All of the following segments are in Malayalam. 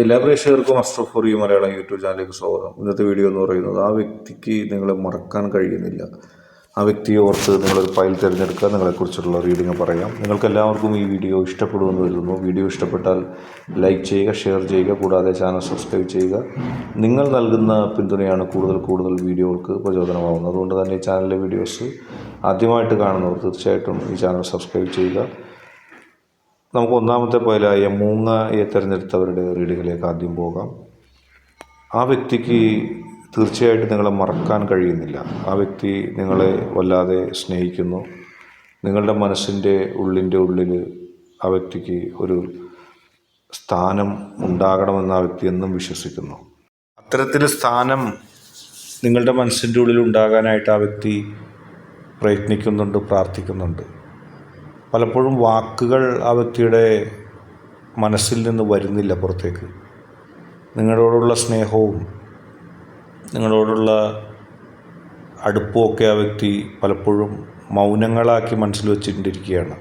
എല്ലാ പ്രേക്ഷകർക്കും astro for you Malayalam YouTube ചാനലിലേക്ക് സ്വാഗതം. ഇന്നത്തെ വീഡിയോ എന്ന് പറയുന്നത് ആ വ്യക്തിക്ക് നിങ്ങളെ മറക്കാൻ കഴിയുന്നില്ല. ആ വ്യക്തിയെ ഓർത്ത് നിങ്ങളൊരു ഫയൽ തിരഞ്ഞെടുക്കുക നിങ്ങളെക്കുറിച്ചുള്ള റീഡിങ് പറയാം. നിങ്ങൾക്ക് എല്ലാവർക്കും ഈ വീഡിയോ ഇഷ്ടപ്പെടുമെന്ന് കരുതുന്നു. വീഡിയോ ഇഷ്ടപ്പെട്ടാൽ ലൈക്ക് ചെയ്യുക ഷെയർ ചെയ്യുക കൂടാതെ ചാനൽ സബ്സ്ക്രൈബ് ചെയ്യുക. നിങ്ങൾ നൽകുന്ന പിന്തുണയാണ് കൂടുതൽ കൂടുതൽ വീഡിയോകൾക്ക് പ്രചോദനമാകുന്നത് അതുകൊണ്ട് തന്നെ ഈ ചാനലിലെ വീഡിയോസ് ആദ്യമായിട്ട് കാണുന്നവർ തീർച്ചയായിട്ടും ഈ ചാനൽ സബ്സ്ക്രൈബ് ചെയ്യുക. നമുക്ക് ഒന്നാമത്തെ പോയാലായ മൂങ്ങയെ തിരഞ്ഞെടുത്തവരുടെ റീഡിങ്ങിലേക്ക് ആദ്യം പോകാം. ആ വ്യക്തിക്ക് തീർച്ചയായിട്ടും നിങ്ങളെ മറക്കാൻ കഴിയുന്നില്ല. ആ വ്യക്തി നിങ്ങളെ വല്ലാതെ സ്നേഹിക്കുന്നു. നിങ്ങളുടെ മനസ്സിന്റെ ഉള്ളിന്റെ ഉള്ളിൽ ആ വ്യക്തിക്ക് ഒരു സ്ഥാനം ഉണ്ടാകണമെന്ന് ആ വ്യക്തി എന്നും വിശ്വസിക്കുന്നു. അത്തരത്തിൽ സ്ഥാനം നിങ്ങളുടെ മനസ്സിന്റെ ഉള്ളിൽ ഉണ്ടാകാനായിട്ട് ആ വ്യക്തി പ്രയത്നിക്കുന്നുണ്ട് പ്രാർത്ഥിക്കുന്നുണ്ട്. പലപ്പോഴും വാക്കുകൾ ആ വ്യക്തിയുടെ മനസ്സിൽ നിന്ന് വരുന്നില്ല പുറത്തേക്ക്. നിങ്ങളോടുള്ള സ്നേഹവും നിങ്ങളോടുള്ള അടുപ്പമൊക്കെ ആ വ്യക്തി പലപ്പോഴും മൗനങ്ങളാക്കി മനസ്സിൽ വെച്ചിട്ടിരിക്കുകയാണ്.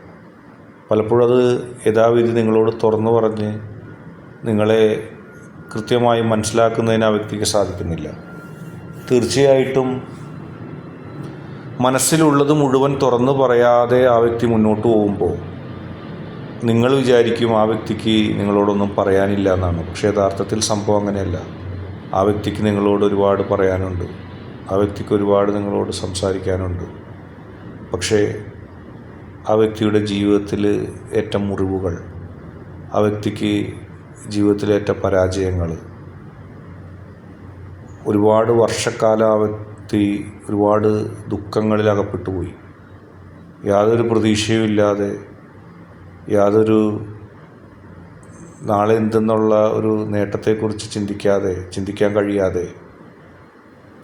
പലപ്പോഴും അത് യഥാവിധി നിങ്ങളോട് തുറന്നു പറഞ്ഞ് നിങ്ങളെ കൃത്യമായി മനസ്സിലാക്കുന്നതിന് ആ വ്യക്തിക്ക് സാധിക്കുന്നില്ല. തീർച്ചയായിട്ടും മനസ്സിലുള്ളത് മുഴുവൻ തുറന്നു പറയാതെ ആ വ്യക്തി മുന്നോട്ട് പോകുമ്പോൾ നിങ്ങൾ വിചാരിക്കും ആ വ്യക്തിക്ക് നിങ്ങളോടൊന്നും പറയാനില്ല എന്നാണ്. പക്ഷേ യഥാർത്ഥത്തിൽ സംഭവം അങ്ങനെയല്ല. ആ വ്യക്തിക്ക് നിങ്ങളോട് ഒരുപാട് പറയാനുണ്ട്. ആ വ്യക്തിക്ക് ഒരുപാട് നിങ്ങളോട് സംസാരിക്കാനുണ്ട്. പക്ഷേ ആ വ്യക്തിയുടെ ജീവിതത്തിൽ ഏറ്റ മുറിവുകൾ ആ വ്യക്തിക്ക് ജീവിതത്തിലേറ്റ പരാജയങ്ങൾ ഒരുപാട് വർഷക്കാലം ആ വ്യക്തി ഒരുപാട് ദുഃഖങ്ങളിൽ അകപ്പെട്ടു പോയി യാതൊരു പ്രതീക്ഷയും ഇല്ലാതെ യാതൊരു നാളെ എന്തെന്നുള്ള ഒരു നേട്ടത്തെക്കുറിച്ച് ചിന്തിക്കാതെ ചിന്തിക്കാൻ കഴിയാതെ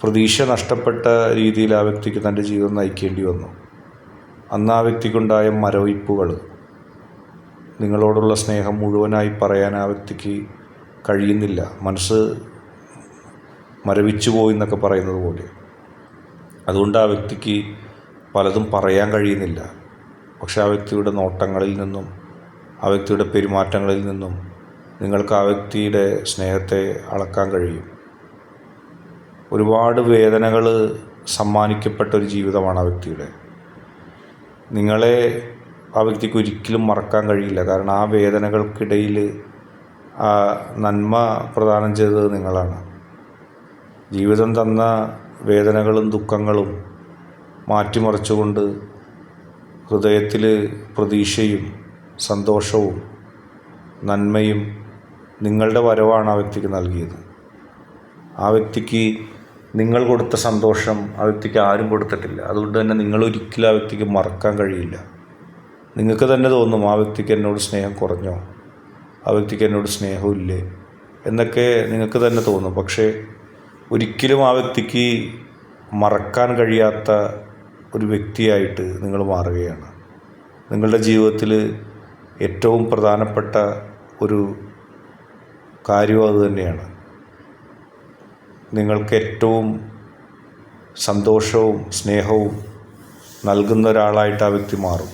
പ്രതീക്ഷ നഷ്ടപ്പെട്ട രീതിയിൽ ആ വ്യക്തിക്ക് തന്റെ ജീവിതം നയിക്കേണ്ടി വന്നു. അന്ന് ആ വ്യക്തിക്കുണ്ടായ മരവിപ്പുകൾ നിങ്ങളോടുള്ള സ്നേഹം മുഴുവനായി പറയാൻ ആ വ്യക്തിക്ക് കഴിയുന്നില്ല. മനസ്സ് മരവിച്ചു പോയി എന്നൊക്കെ പറയുന്നത് പോലെ. അതുകൊണ്ട് ആ വ്യക്തിക്ക് പലതും പറയാൻ കഴിയുന്നില്ല. പക്ഷെ ആ വ്യക്തിയുടെ നോട്ടങ്ങളിൽ നിന്നും ആ വ്യക്തിയുടെ പെരുമാറ്റങ്ങളിൽ നിന്നും നിങ്ങൾക്ക് ആ വ്യക്തിയുടെ സ്നേഹത്തെ അളക്കാൻ കഴിയും. ഒരുപാട് വേദനകൾ സമ്മാനിക്കപ്പെട്ട ഒരു ജീവിതമാണ് ആ വ്യക്തിയുടെ. നിങ്ങളെ ആ വ്യക്തിക്ക് ഒരിക്കലും മറക്കാൻ കഴിയില്ല. കാരണം ആ വേദനകൾക്കിടയിൽ ആ നന്മ പ്രദാനം ചെയ്തത് നിങ്ങളാണ്. ജീവിതം തന്ന വേദനകളും ദുഃഖങ്ങളും മാറ്റിമറിച്ചുകൊണ്ട് ഹൃദയത്തിൽ പ്രതീക്ഷയും സന്തോഷവും നന്മയും നിങ്ങളുടെ വരവാണ് ആ വ്യക്തിക്ക് നൽകിയത്. ആ വ്യക്തിക്ക് നിങ്ങൾ കൊടുത്ത സന്തോഷം ആ വ്യക്തിക്ക് ആരും കൊടുത്തിട്ടില്ല. അതുകൊണ്ട് തന്നെ നിങ്ങൾ ഒരിക്കലും ആ വ്യക്തിക്ക് മറക്കാൻ കഴിയില്ല. നിങ്ങൾക്ക് തന്നെ തോന്നും ആ വ്യക്തിക്ക് എന്നോട് സ്നേഹം കുറഞ്ഞോ? ആ വ്യക്തിക്ക് എന്നോട് സ്നേഹമില്ലേ? എന്നൊക്കെ നിങ്ങൾക്ക് തന്നെ തോന്നും. പക്ഷേ ഒരിക്കലും ആ വ്യക്തിക്ക് മറക്കാൻ കഴിയാത്ത ഒരു വ്യക്തിയായിട്ട് നിങ്ങൾ മാറുകയാണ്. നിങ്ങളുടെ ജീവിതത്തിൽ ഏറ്റവും പ്രധാനപ്പെട്ട ഒരു കാര്യം അത് തന്നെയാണ്. നിങ്ങൾക്ക് ഏറ്റവും സന്തോഷവും സ്നേഹവും നൽകുന്ന ഒരാളായിട്ട് ആ വ്യക്തി മാറും.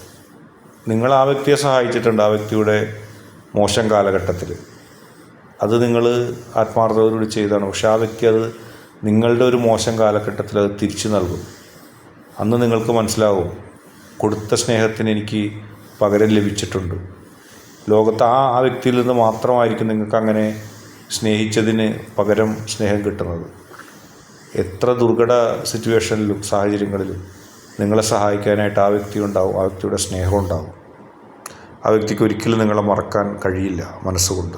നിങ്ങൾ ആ വ്യക്തിയെ സഹായിച്ചിട്ടുണ്ട് ആ വ്യക്തിയുടെ മോശം കാലഘട്ടത്തിൽ. അത് നിങ്ങൾ ആത്മാർത്ഥതയോടുകൂടി ചെയ്തതാണ്. പക്ഷെ ആ വ്യക്തി അത് നിങ്ങളുടെ ഒരു മോശം കാലഘട്ടത്തിൽ അത് തിരിച്ചു നൽകും. അന്ന് നിങ്ങൾക്ക് മനസ്സിലാവും കൊടുത്ത സ്നേഹത്തിന് എനിക്ക് പകരം ലഭിച്ചിട്ടുണ്ട്. ലോകത്ത് ആ ആ വ്യക്തിയിൽ നിന്ന് മാത്രമായിരിക്കും നിങ്ങൾക്ക് അങ്ങനെ സ്നേഹിച്ചതിന് പകരം സ്നേഹം കിട്ടുന്നത്. എത്ര ദുർഘട സിറ്റുവേഷനിലും സാഹചര്യങ്ങളിലും നിങ്ങളെ സഹായിക്കാനായിട്ട് ആ വ്യക്തി ഉണ്ടാവും ആ വ്യക്തിയുടെ സ്നേഹം ഉണ്ടാവും. ആ വ്യക്തിക്ക് ഒരിക്കലും നിങ്ങളെ മറക്കാൻ കഴിയില്ല മനസ്സുകൊണ്ട്.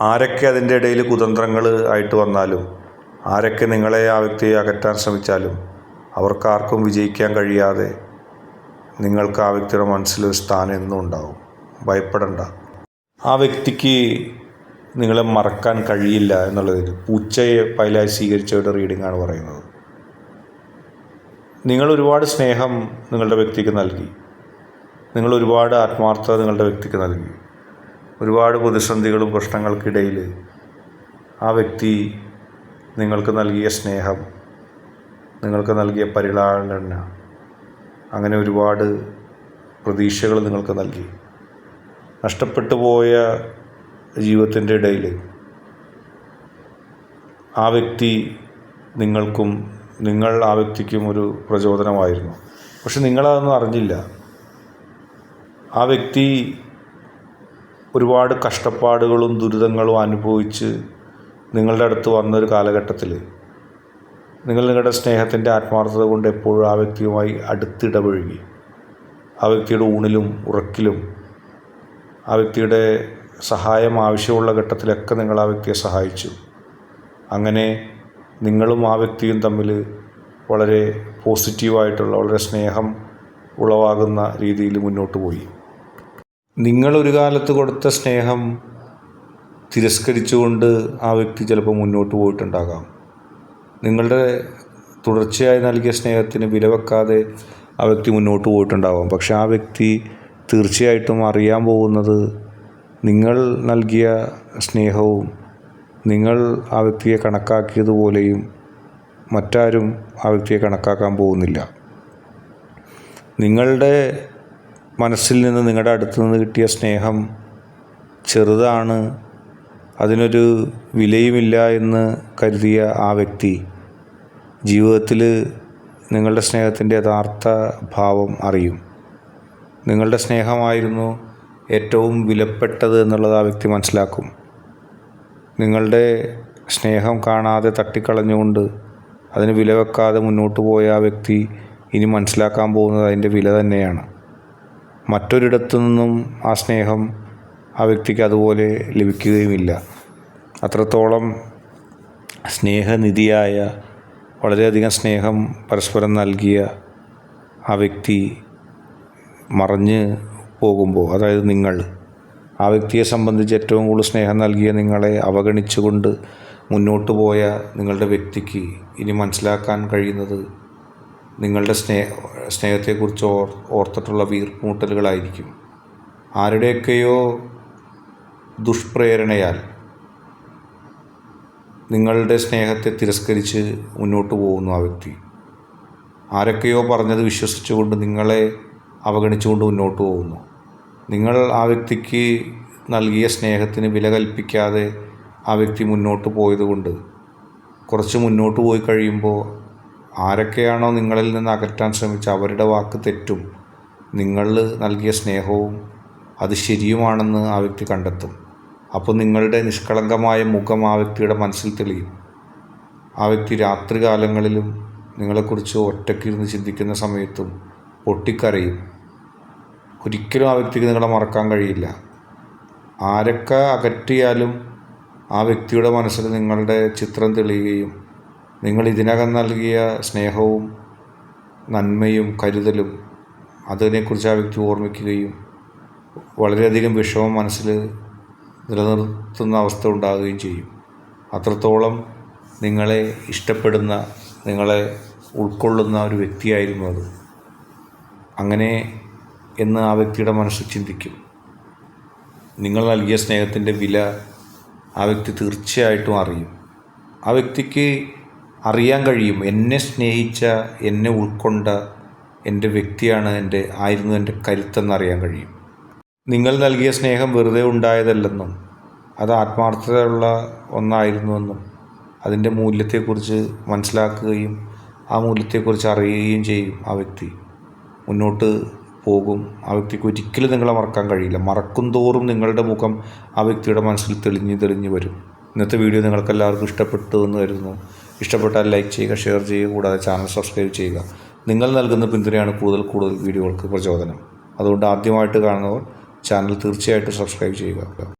ആരൊക്കെ അതിന്റെ ഇടയിൽ കുതന്ത്രങ്ങൾ ആയിട്ട് വന്നാലും ആരൊക്കെ നിങ്ങളെ ആ വ്യക്തിയെ അകറ്റാൻ ശ്രമിച്ചാലും അവർക്കാർക്കും വിജയിക്കാൻ കഴിയാതെ നിങ്ങൾക്ക് ആ വ്യക്തിയുടെ മനസ്സിലൊരു സ്ഥാനം എന്നും ഉണ്ടാവും. ഭയപ്പെടണ്ട. ആ വ്യക്തിക്ക് നിങ്ങളെ മറക്കാൻ കഴിയില്ല എന്നുള്ളതിൽ പൂച്ചയെ പൈലായി സ്വീകരിച്ചവരുടെ റീഡിംഗ് ആണ് പറയുന്നത്. നിങ്ങൾ ഒരുപാട് സ്നേഹം നിങ്ങളുടെ വ്യക്തിക്ക് നൽകി. നിങ്ങൾ ഒരുപാട് ആത്മാർത്ഥത നിങ്ങളുടെ വ്യക്തിക്ക് നൽകി. ഒരുപാട് പ്രതിസന്ധികളും പ്രശ്നങ്ങൾക്കിടയിൽ ആ വ്യക്തി നിങ്ങൾക്ക് നൽകിയ സ്നേഹം നിങ്ങൾക്ക് നൽകിയ പരിലാളന അങ്ങനെ ഒരുപാട് പ്രതീക്ഷകൾ നിങ്ങൾക്ക് നൽകി. നഷ്ടപ്പെട്ടു പോയ ജീവിതത്തിന്റെ ഇടയിൽ ആ വ്യക്തി നിങ്ങൾക്കും നിങ്ങൾ ആ വ്യക്തിക്കും ഒരു പ്രചോദനമായിരുന്നു. പക്ഷെ നിങ്ങളതൊന്നും അറിഞ്ഞില്ല. ആ വ്യക്തി ഒരുപാട് കഷ്ടപ്പാടുകളും ദുരിതങ്ങളും അനുഭവിച്ച് നിങ്ങളുടെ അടുത്ത് വന്നൊരു കാലഘട്ടത്തിൽ നിങ്ങൾ നിങ്ങളുടെ സ്നേഹത്തിന്റെ ആത്മാർത്ഥത കൊണ്ട് എപ്പോഴും ആ വ്യക്തിയുമായി അടുത്തിടപഴകി. ആ വ്യക്തിയുടെ ഊണിലും ഉറക്കിലും ആ വ്യക്തിയുടെ സഹായം ആവശ്യമുള്ള ഘട്ടത്തിലൊക്കെ നിങ്ങൾ ആ വ്യക്തിയെ സഹായിച്ചു. അങ്ങനെ നിങ്ങളും ആ വ്യക്തിയും തമ്മിൽ വളരെ പോസിറ്റീവായിട്ടുള്ള വളരെ സ്നേഹം ഉളവാകുന്ന രീതിയിൽ മുന്നോട്ട് പോയി. നിങ്ങളൊരു കാലത്ത് കൊടുത്ത സ്നേഹം തിരസ്കരിച്ചുകൊണ്ട് ആ വ്യക്തി ചിലപ്പോൾ മുന്നോട്ട് പോയിട്ടുണ്ടാകാം. നിങ്ങളുടെ തുടർച്ചയായി നൽകിയ സ്നേഹത്തിന് വില വെക്കാതെ ആ വ്യക്തി മുന്നോട്ട് പോയിട്ടുണ്ടാവാം. പക്ഷെ ആ വ്യക്തി തീർച്ചയായിട്ടും അറിയാൻ പോകുന്നത് നിങ്ങൾ നൽകിയ സ്നേഹവും നിങ്ങൾ ആ വ്യക്തിയെ കണക്കാക്കിയതുപോലെയും മറ്റാരും ആ വ്യക്തിയെ കണക്കാക്കാൻ പോകുന്നില്ല. നിങ്ങളുടെ മനസ്സിൽ നിന്ന് നിങ്ങളുടെ അടുത്ത് നിന്ന് കിട്ടിയ സ്നേഹം ചെറുതാണ് അതിനൊരു വിലയുമില്ല എന്ന് കരുതിയ ആ വ്യക്തി ജീവിതത്തിൽ നിങ്ങളുടെ സ്നേഹത്തിന്റെ യഥാർത്ഥ ഭാവം അറിയും. നിങ്ങളുടെ സ്നേഹമായിരുന്നു ഏറ്റവും വിലപ്പെട്ടത് എന്നുള്ളത് ആ വ്യക്തി മനസ്സിലാക്കും. നിങ്ങളുടെ സ്നേഹം കാണാതെ തട്ടിക്കളഞ്ഞുകൊണ്ട് അതിന് വില വെക്കാതെ മുന്നോട്ട് പോയ ആ വ്യക്തി ഇനി മനസ്സിലാക്കാൻ പോകുന്നത് അതിന്റെ വില തന്നെയാണ്. മറ്റൊരിടത്തു നിന്നും ആ സ്നേഹം ആ വ്യക്തിക്ക് അതുപോലെ ലഭിക്കുകയുമില്ല. അത്രത്തോളം സ്നേഹനിധിയായ വളരെയധികം സ്നേഹം പരസ്പരം നൽകിയ ആ വ്യക്തി മറഞ്ഞ് പോകുമ്പോൾ അതായത് നിങ്ങൾ ആ വ്യക്തിയെ സംബന്ധിച്ച് ഏറ്റവും കൂടുതൽ സ്നേഹം നൽകിയ നിങ്ങളെ അവഗണിച്ചുകൊണ്ട് മുന്നോട്ട് പോയ നിങ്ങളുടെ വ്യക്തിക്ക് ഇനി മനസ്സിലാക്കാൻ കഴിയുന്നത് നിങ്ങളുടെ സ്നേഹ സ്നേഹത്തെക്കുറിച്ച് ഓർ ഓർത്തിട്ടുള്ള വീർപ്പുമുട്ടലുകളായിരിക്കും. ആരുടെയൊക്കെയോ ദുഷ്പ്രേരണയാൽ നിങ്ങളുടെ സ്നേഹത്തെ തിരസ്കരിച്ച് മുന്നോട്ട് പോകുന്നു ആ വ്യക്തി. ആരൊക്കെയോ പറഞ്ഞത് വിശ്വസിച്ചുകൊണ്ട് നിങ്ങളെ അവഗണിച്ചുകൊണ്ട് മുന്നോട്ട് പോകുന്നു. നിങ്ങൾ ആ വ്യക്തിക്ക് നൽകിയ സ്നേഹത്തിന് വില കൽപ്പിക്കാതെ ആ വ്യക്തി മുന്നോട്ട് പോയതുകൊണ്ട് കുറച്ച് മുന്നോട്ട് പോയി കഴിയുമ്പോൾ ആരൊക്കെയാണോ നിങ്ങളിൽ നിന്ന് അകറ്റാൻ ശ്രമിച്ച അവരുടെ വാക്ക് തെറ്റും നിങ്ങൾ നൽകിയ സ്നേഹവും അത് ശരിയുമാണെന്ന് ആ വ്യക്തി കണ്ടെത്തും. അപ്പോൾ നിങ്ങളുടെ നിഷ്കളങ്കമായ മുഖം ആ വ്യക്തിയുടെ മനസ്സിൽ തെളിയും. ആ വ്യക്തി രാത്രികാലങ്ങളിലും നിങ്ങളെക്കുറിച്ച് ഒറ്റയ്ക്കിരുന്ന് ചിന്തിക്കുന്ന സമയത്തും പൊട്ടിക്കരയും. ഒരിക്കലും ആ വ്യക്തിക്ക് നിങ്ങളെ മറക്കാൻ കഴിയില്ല. ആരൊക്കെ അകറ്റിയാലും ആ വ്യക്തിയുടെ മനസ്സിൽ നിങ്ങളുടെ ചിത്രം തെളിയുകയും നിങ്ങൾ ഇതിനകം നൽകിയ സ്നേഹവും നന്മയും കരുതലും അതിനെക്കുറിച്ച് ആ വ്യക്തി ഓർമ്മിക്കുകയും വളരെയധികം വിഷമം മനസ്സിൽ നിലനിർത്തുന്ന അവസ്ഥ ഉണ്ടാകുകയും ചെയ്യും. അത്രത്തോളം നിങ്ങളെ ഇഷ്ടപ്പെടുന്ന നിങ്ങളെ ഉൾക്കൊള്ളുന്ന ഒരു വ്യക്തിയായിരുന്നു അത്. അങ്ങനെ എന്ന് ആ വ്യക്തിയുടെ മനസ്സ് ചിന്തിക്കും. നിങ്ങൾ നൽകിയ സ്നേഹത്തിന്റെ വില ആ വ്യക്തി തീർച്ചയായിട്ടും അറിയും. ആ വ്യക്തിക്ക് അറിയാൻ കഴിയും എന്നെ സ്നേഹിച്ച എന്നെ ഉൾക്കൊണ്ട എന്റെ വ്യക്തിയാണ് എന്റെ ആയിരുന്നു എന്റെ കരുത്തെന്നറിയാൻ കഴിയും. നിങ്ങൾ നൽകിയ സ്നേഹം വെറുതെ ഉണ്ടായതല്ലെന്നും അത് ആത്മാർത്ഥതയുള്ള ഒന്നായിരുന്നുവെന്നും അതിന്റെ മൂല്യത്തെക്കുറിച്ച് മനസ്സിലാക്കുകയും ആ മൂല്യത്തെക്കുറിച്ച് അറിയുകയും ചെയ്യും ആ വ്യക്തി. മുന്നോട്ട് പോകും. ആ വ്യക്തിക്ക് ഒരിക്കലും നിങ്ങളെ മറക്കാൻ കഴിയില്ല. മറക്കും തോറും നിങ്ങളുടെ മുഖം ആ വ്യക്തിയുടെ മനസ്സിൽ തെളിഞ്ഞ് തെളിഞ്ഞ് വരും. ഇന്നത്തെ വീഡിയോ നിങ്ങൾക്കെല്ലാവർക്കും ഇഷ്ടപ്പെട്ടു എന്ന് കരുതുന്നു. ഇഷ്ടപ്പെട്ടാൽ ലൈക്ക് ചെയ്യുക ഷെയർ ചെയ്യുക കൂടാതെ ചാനൽ സബ്സ്ക്രൈബ് ചെയ്യുക. നിങ്ങൾ നൽകുന്ന പിന്തുണയാണ് കൂടുതൽ കൂടുതൽ വീഡിയോകൾക്ക് പ്രചോദനം. അതുകൊണ്ട് ആദ്യമായിട്ട് കാണുന്നവർ ചാനൽ തീർച്ചയായിട്ടും സബ്സ്ക്രൈബ് ചെയ്യുക